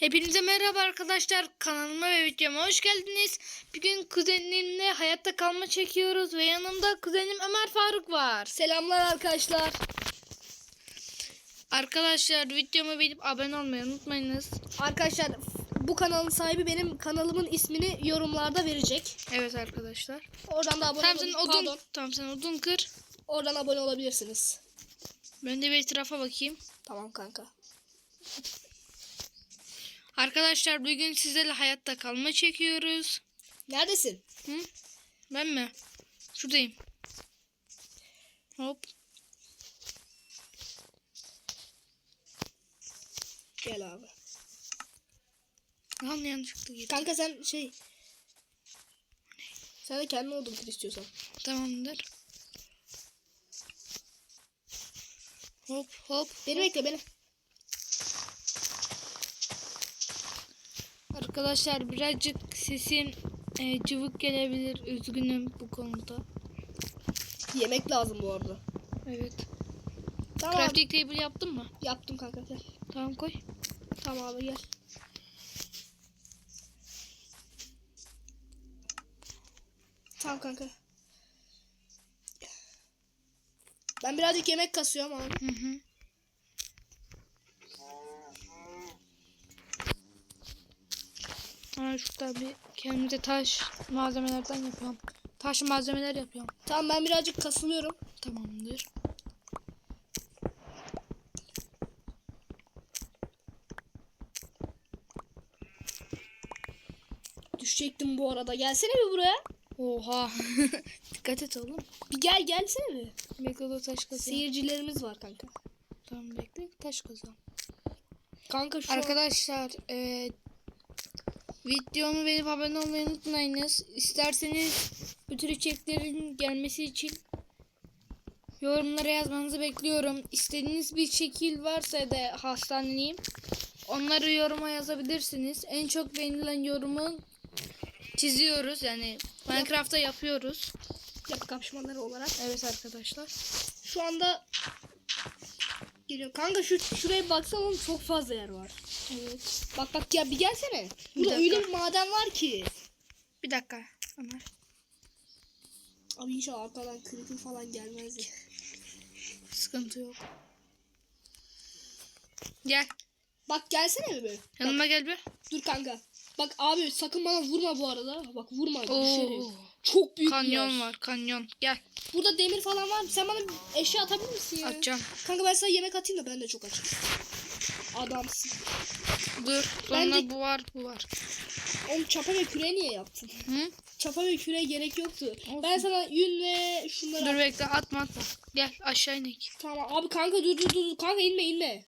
Hepinize merhaba arkadaşlar. Kanalıma ve videoma hoş geldiniz. Bugün kuzenimle hayatta kalma çekiyoruz ve yanımda kuzenim Ömer Faruk var. Selamlar arkadaşlar. Arkadaşlar videoma beğenip abone olmayı unutmayınız. Arkadaşlar bu kanalın sahibi benim kanalımın ismini yorumlarda verecek. Evet arkadaşlar. Oradan da abone Tamam sen odun, Pardon. tamam sen odun kır. Oradan abone olabilirsiniz. Ben de bir etrafa bakayım. Tamam kanka. Arkadaşlar bugün sizlerle hayatta kalma çekiyoruz. Neredesin? Hı? Ben mi? Şuradayım. Hop. Gel abi. Lan yanlışlıkla girdim. Kanka sen şey... Sen de kendin kır istiyorsan. Tamamdır. Hop hop. Beni bekle beni. Arkadaşlar birazcık sesim e, cıvık gelebilir. Üzgünüm bu konuda. Yemek lazım bu arada. Evet. Tamam. Crafting table yaptın mı? Yaptım kanka gel. Tamam koy. Tamam abi gel. Tamam kanka. Ben birazcık yemek kasıyorum abi. Hı hı. Ha, şurada bir kendimize taş malzemelerden yapıyorum. Taş malzemeler yapıyorum. Tamam ben birazcık kasılıyorum. Tamamdır. Düşecektim bu arada. Gelsene bir buraya. Oha. Dikkat et oğlum. Bir gel gelsene bir. Bekle taş kazıyorum. Seyircilerimiz var kanka. Tamam bekle taş kazıyorum. Kanka şu an- Arkadaşlar e, videomu beğenip abone olmayı unutmayınız. İsterseniz bu tür içeriklerin gelmesi için yorumlara yazmanızı bekliyorum. İstediğiniz bir şekil varsa da hastaneliyim. Onları yoruma yazabilirsiniz. En çok beğenilen yorumu çiziyoruz. Yani Minecraft'ta yapıyoruz. yap kapışmaları olarak. Evet arkadaşlar. Şu anda geliyor. Kanka şu şuraya baksana oğlum çok fazla yer var. Evet. Bak bak ya bir gelsene. Burada dakika. öyle bir maden var ki. Bir dakika Ömer. Abi inşallah arkadan creeper falan gelmez. ya. Sıkıntı yok. Gel. Bak gelsene bir. Yanıma gel bir. Dur kanka. Bak abi sakın bana vurma bu arada. Bak vurma. Oo. düşerim. Çok büyük bir Kanyon yer. var kanyon. Gel Burada demir falan var. Sen bana bir eşya atabilir misin ya? atacağım. Kanka ben sana yemek atayım da ben de çok açım. Adamsın. Dur sonra de- bu var bu var. Oğlum çapa ve küre niye yaptın? Hı? Çapa ve küre gerek yoktu. Olsun. Ben sana yün ve şunları Dur bekle atma atma. Gel aşağı inek. Tamam abi kanka dur dur dur. Kanka inme inme.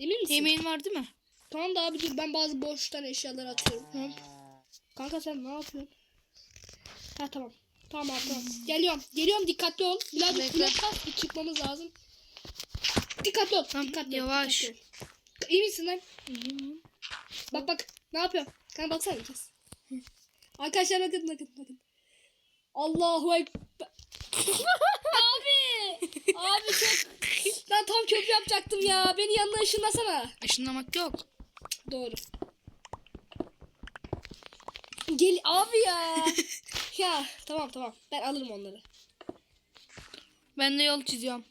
Emin misin? Yemeğin var değil mi? Tamam da abi dur ben bazı boştan eşyaları atıyorum. Hop. Kanka sen ne yapıyorsun? Ha tamam. Tamam abi tamam. Geliyorum. Geliyorum dikkatli ol. Birazcık kas bir çıkmamız lazım. Dikkatli ol. Tamam, dikkatli ol, yavaş. dikkatli ol. İyi misin lan? İyiyim. Bak bak. Ne yapıyorum? Kanka baksana bir kez. Arkadaşlar bakın bakın bakın. Allahu Ekber. abi. Abi çok. Ben tam köprü yapacaktım ya. Beni yanına ışınlasana. Işınlamak yok. Doğru. Gel abi ya. ya tamam tamam. Ben alırım onları. Ben de yol çiziyorum.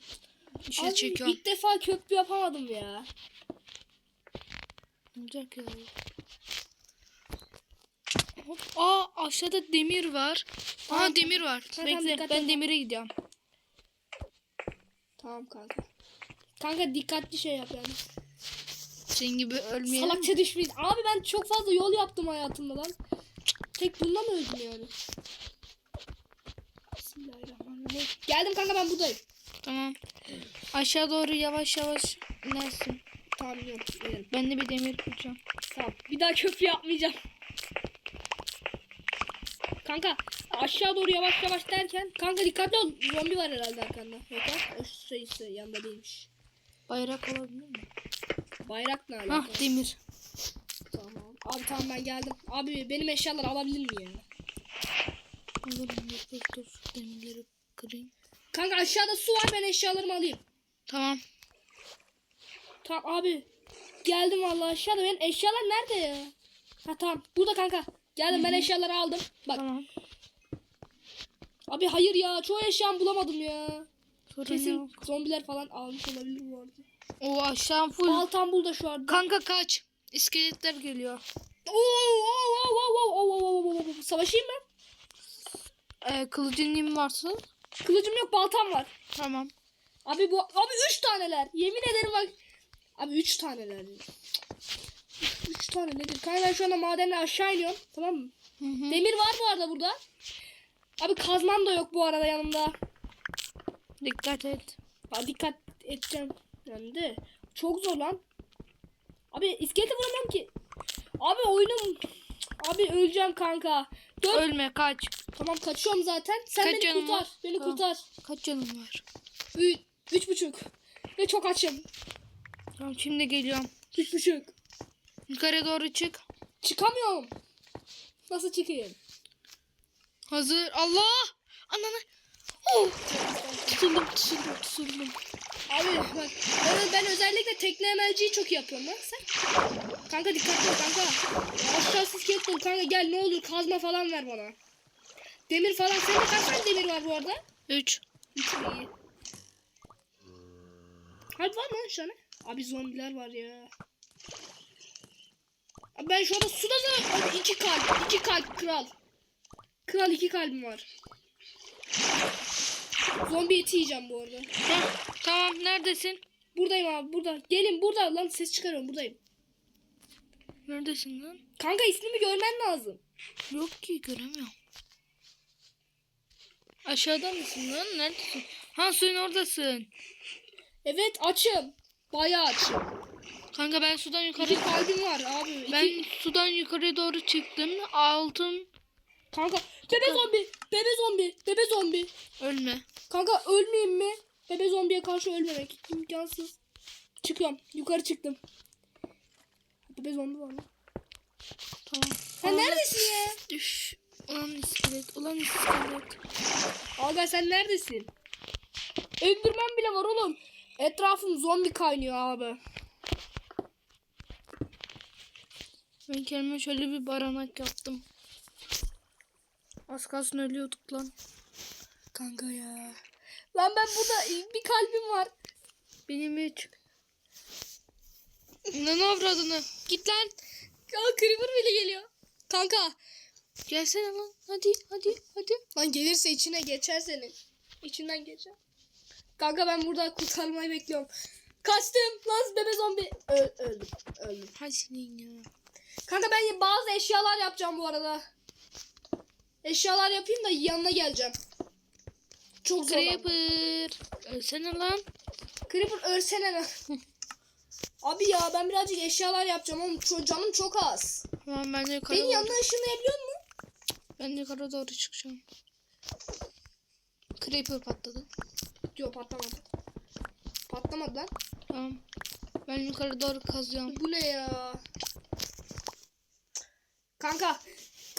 Bir şey Abi çekiyorum. ilk defa köprü yapamadım ya. Ne olacak ya? Hop. Aa aşağıda demir var. Aa Tamam. demir var. Tamam, Bekle ben demire gidiyorum. Tamam kanka. Kanka dikkatli şey yap yani. Senin gibi ölmeyelim. Salakça düşmeyin. Abi ben çok fazla yol yaptım hayatımda lan. Tek bununla mı öldüm yani? Bismillahirrahmanirrahim. Geldim kanka ben buradayım. Tamam. Aşağı doğru yavaş yavaş inersin. Tamam yok. inerim. Ben de bir demir bulacağım. Tamam. Bir daha köprü yapmayacağım. Kanka aşağı doğru yavaş yavaş derken kanka dikkatli ol. Zombi var herhalde arkanda. Yok ha. O şey ise yanında değilmiş. Bayrak olabilir mi? Bayrak ne alaka? Hah demir. Abi tamam ben geldim. Abi benim eşyaları alabilir miyim ya? Alırım dur dur dur. Demirleri kırayım. Kanka aşağıda su var ben eşyalarımı alayım. Tamam. Tamam abi. Geldim vallahi aşağıda. Benim eşyalar nerede ya? Ha tamam. Burada kanka. Geldim ben eşyaları aldım. Bak. Tamam. Abi hayır ya. Çoğu eşyamı bulamadım ya. Sorun Kesin yok. zombiler falan almış olabilir bu arada. O aşağı full. Baltam burada şu anda. Kanka kaç. İskeletler geliyor. Oo, oo, oo, oo, oo, oo, oo, oo. Savaşayım mı? Ee, kılıcın varsa? Kılıcım yok baltam var. Tamam. Abi bu abi 3 taneler. Yemin ederim bak. Abi 3 taneler. 3 tane nedir? Kanka şu anda madenle aşağı iniyorum. Tamam mı? Hı hı. Demir var bu arada burada. Abi kazmam da yok bu arada yanımda. Dikkat et. Ha, dikkat edeceğim. Yani de. Çok zor lan. Abi iskelete vuramıyorum ki. Abi oyunum. Abi öleceğim kanka. Dört. Ölme kaç. Tamam kaçıyorum zaten. Sen Kaç beni canın kurtar. var? Beni Tamam. kurtar. Kaç canın var? Üç, üç buçuk. Ve çok açım. Tamam şimdi geliyorum. Üç buçuk. Yukarı doğru çık. Çıkamıyorum. Nasıl çıkayım? Hazır. Allah! Ananı. Oh! Tutuldum, tutuldum, tutuldum. Abi bak ben, ben özellikle tekne emelciyi çok yapıyorum lan sen. Kanka dikkatli ol kanka. Aşağısı iskelet dolu kanka gel ne olur kazma falan ver bana. Demir falan sende kaç tane demir var bu arada? 3. Üç mü iyi? Hadi var mı lan şu an? Abi zombiler var ya. Abi ben şu anda suda da Abi iki kalp. iki kalp kral. Kral iki kalbim var. Zombi eti yiyeceğim bu arada. Heh, tamam neredesin? Buradayım abi burada. Gelin burada lan ses çıkarıyorum buradayım. Neredesin lan? Kanka ismimi görmen lazım. Yok ki göremiyorum. Aşağıda mısın lan? Neredesin? Ha suyun oradasın. Evet açım. Bayağı açım. Kanka ben sudan yukarı İki kalbim var abi. İki- ben sudan yukarı doğru çıktım. Altın Kanka bebe zombi. Bebe zombi. Bebe zombi. ölme. Kanka ölmeyeyim mi? Bebe zombiye karşı ölmemek. imkansız. Çıkıyorum. Yukarı çıktım. Bebe zombi var mı? Tamam. Sen neredesin ya? Düş. Ulan iskelet. Ulan iskelet. Aga sen neredesin? Öldürmem bile var oğlum. Etrafım zombi kaynıyor abi. Ben kendime şöyle bir baranak yaptım. Az kalsın ölüyorduk lan. Kanka ya. Lan ben burada bir kalbim var. Benim hiç. Ne avradını? Git lan. Kanka creeper bile geliyor. Kanka. Gelsene lan. Hadi hadi hadi. Lan gelirse içine geçer senin. İçinden geçer. Kanka ben burada kurtarmayı bekliyorum. Kaçtım. Lan bebe zombi. Ö- öldüm. Öldüm. Senin ya. Kanka ben bazı eşyalar yapacağım bu arada. Eşyalar yapayım da yanına geleceğim. Çok zor. Creeper. Ölsene lan. Creeper ölsene lan. Abi ya ben birazcık eşyalar yapacağım oğlum. Ço- canım çok az. Tamam ben de yukarı Beni doğru. yanına ışınlayabiliyor musun? Ben de yukarı doğru çıkacağım. Creeper patladı. Yok patlamadı. Patlamadı lan. Tamam. Ben yukarı doğru kazıyorum. Bu ne ya? Kanka.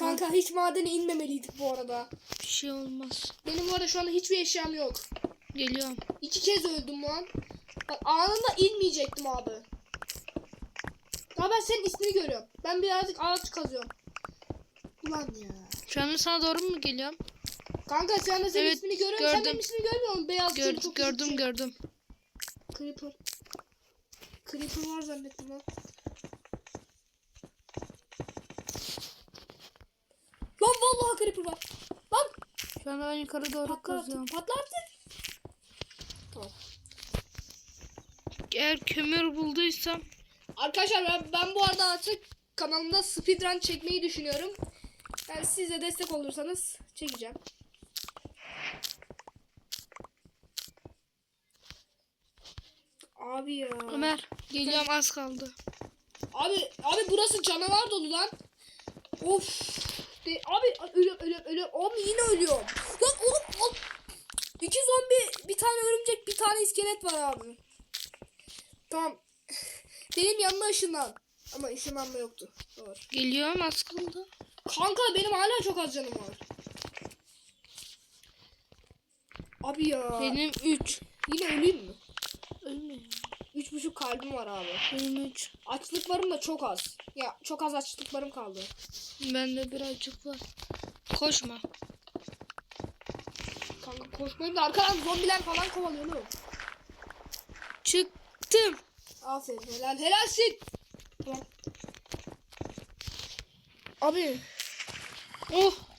Kanka hiç madene inmemeliydik bu arada. Bir şey olmaz. Benim bu arada şu anda hiçbir eşyam yok. Geliyorum. İki kez öldüm lan. Bak anında inmeyecektim abi. Daha ben senin ismini görüyorum. Ben birazcık ağaç kazıyorum. Ulan ya. Şu anda sana doğru mu geliyorum? Kanka sen de senin Evet, ismini görüyorum. Sen gördüm. benim ismini görmüyor musun? Beyaz Gör, çok gördüm şey. gördüm. Creeper. Creeper var zannettim lan. Lan vallahi creeper var. Lan Şu anda ben yukarı doğru patlar kazıyorum. Patlar artık. Tamam. Eğer kömür bulduysam Arkadaşlar ben, ben bu arada artık kanalımda speedrun çekmeyi düşünüyorum. Yani siz de destek olursanız çekeceğim. Abi ya. Ömer geliyorum az kaldı. Abi abi burası canavar dolu lan. Of. De, abi ölüyorum ölüyorum ölüyorum. Abi yine ölüyorum. Lan oğlum al. İki zombi bir tane örümcek bir tane iskelet var abi. Tamam. Benim yanıma ışınlan. Ama ışınlanma yoktu. Doğru. Geliyorum az. Kanka benim hala çok az canım var. Abi ya. Benim 3. Yine öleyim mi? Ölmeyeyim. 3.5 kalbim var abi. 23. Açlıklarım da çok az. Ya çok az açlıklarım kaldı. Bende birazcık var. Koşma. Kanka koşmayın da arkadan zombiler falan kovalıyor. Çıktım. Aferin helal helal helalsin. Abi. Oh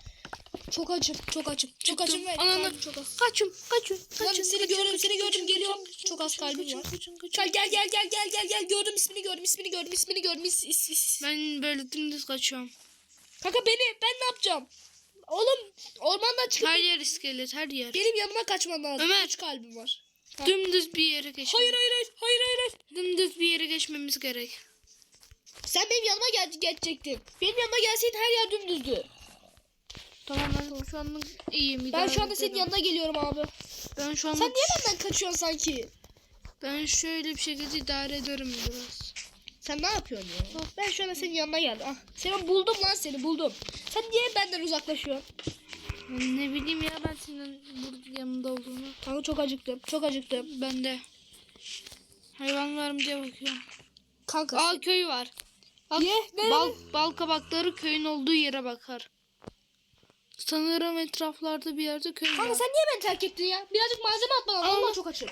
çok açım çok açım. Çok açım ve Ananı- çok az. Kaçım, kaçım, Lan kaçım. seni kaçım, gördüm, kaçım, seni gördüm, geliyorum. Çok az kalbim var. Gel gel gel gel gel gel gel gördüm ismini gördüm ismini gördüm ismini gördüm is, is, is. Ben böyle dümdüz kaçıyorum. Kanka beni ben ne yapacağım? Oğlum ormandan çıkıp Her yer iskelet, her yer. benim yanıma kaçman lazım. Ömer. Üç kalbim var. Dümdüz bir yere geç. Hayır hayır hayır hayır hayır. hayır. Dümdüz bir yere geçmemiz gerek. Sen benim yanıma gel geçecektin. Benim yanıma gelseydin her yer dümdüzdü. Tamam ben şu anda iyiyim. Ben şu anda senin yanına geliyorum abi. Ben şu anda Sen niye benden kaçıyorsun sanki? ben şöyle bir şekilde idare ederim biraz. Sen ne yapıyorsun ya? Ben şu anda senin yanına geldim. Ah, seni buldum lan seni buldum. Sen niye benden uzaklaşıyorsun? Ben ne bileyim ya ben senin burada yanında olduğunu. Kanka çok acıktım. Çok acıktım. Ben de. Hayvan var mı diye bakıyorum. Kanka. Aa köy var. Bak, Ye, bal, bal kabakları köyün olduğu yere bakar. Sanırım etraflarda bir yerde köy Kanka var. sen niye beni terk ettin ya? Birazcık malzeme at bana. Allah. Çok açım.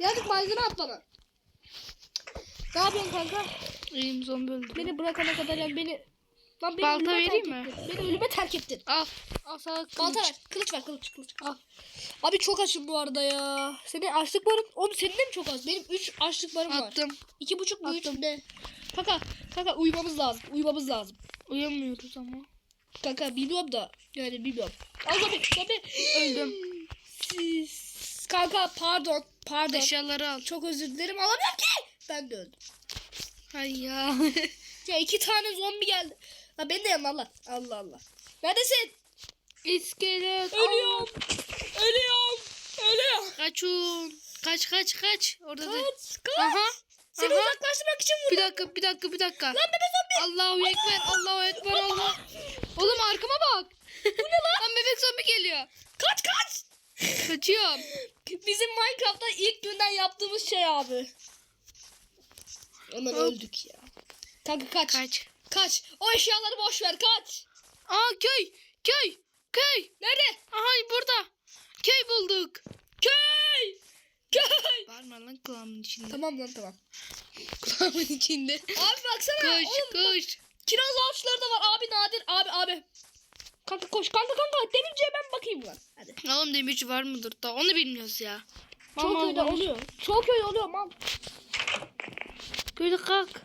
Birazcık malzeme at bana. Ne yapıyorsun kanka? İyiyim zombi öldü. Beni bırakana kadar yani beni... Lan beni Balta ölüme vereyim terk mi? ettin. Beni ölüme terk ettin. Al. Al sana kılıç. Balta ver. Kılıç ver kılıç kılıç. Al. Abi çok açım bu arada ya. Senin açlık barın... Oğlum senin de mi çok az? Benim 3 açlık barım var. Attım. İki buçuk mu üç Attım. ne? Kanka, kanka uyumamız lazım. Uyumamız lazım. Uyamıyoruz ama. Kanka bilmiyorum da. Yani bilmiyorum. Al zombi, zombi. Öldüm. Siz- Kanka pardon, pardon. Eşyaları al. Çok özür dilerim alamıyorum ki. Ben de öldüm. Hay ya. Ya iki tane zombi geldi. Ha beni de yanına Allah. Allah Allah. Neredesin? İskelet. Ölüyorum. Ölüyorum. Ölüyorum. Kaçun. Kaç kaç kaç. Orada da. Kaç, kaç. Aha. Seni Aha. uzaklaştırmak için Bir vurdum. dakika bir dakika bir dakika. Lan bebe zombi. Allahu ekber Allahu ekber Allah. Oğlum arkama bak. Bu ne lan? Lan bebek zombi geliyor. Kaç kaç. Kaçıyorum. Bizim Minecraft'ta ilk günden yaptığımız şey abi. Hemen öldük ya. Kanka kaç. Kaç. Kaç. O eşyaları boş ver kaç. Aa köy. Köy. Köy. Nerede? Aha burada. Köy bulduk. Köy. Bağırma lan kulağımın içinde. Tamam lan tamam. Kulağımın içinde. Abi baksana. Koş Oğlum, koş. kiraz ağaçları da var abi nadir. Abi abi. Kanka koş. Kanka kanka. Demirciye ben bakayım lan. Hadi. Oğlum demirci var mıdır da onu bilmiyoruz ya. Çoğu Mal köyde konuş. oluyor. Çoğu köyde oluyor mal. Köyde kalk.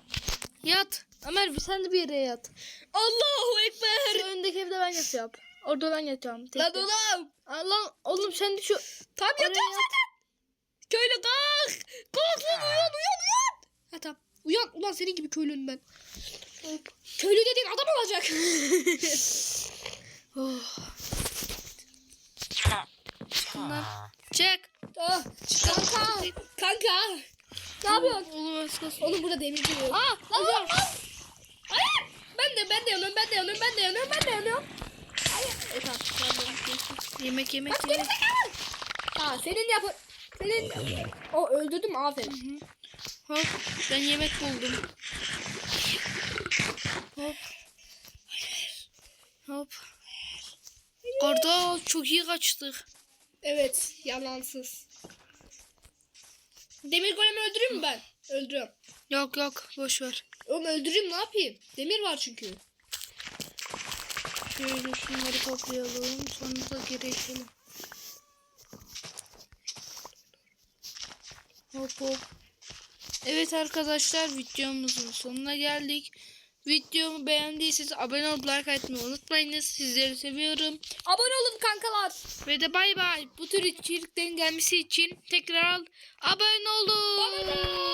Yat. Ömer bir sen de bir yere yat. Allahu Ekber. Şu öndeki evde ben yatıyorum. Orada ben yatıyorum. tek Lan oğlum. Aa, Lan oğlum sen de şu Tam yatıyorum yat. zaten. Köylü kalk. Kalk lan uyan uyan uyan. Ha tamam. Uyan. Ulan senin gibi köylüyüm ben. Köylü dediğin adam olacak. Oh. Bunlar. Çek. Ah, kanka. Kanka. Ne yapıyorsun? Oğlum kalsın. Oğlum burada demirci yok. Aa, Lan lan. Hayır. Ben de ben de yanıyorum ben de yanıyorum ben de yanıyorum ben de yanıyorum. Hayır. E, tamam. Yemek yemek yemek. Aa senin yapı. Senin. O öldürdüm aferin. Hop ben yemek buldum. Hop. Hop. Orada çok iyi kaçtık. Evet yalansız. Demir golemi öldüreyim mi ben? Öldürüyorum. Yok yok boş ver. Oğlum öldüreyim ne yapayım? Demir var çünkü. Şöyle şunları toplayalım. Sonra da geri Hop hop. Evet arkadaşlar videomuzun sonuna geldik. Videomu beğendiyseniz abone olup like atmayı unutmayınız. Sizleri seviyorum. Abone olun kankalar. Ve de bay bay. Bu tür içeriklerin gelmesi için tekrar abone olun. Bye bye.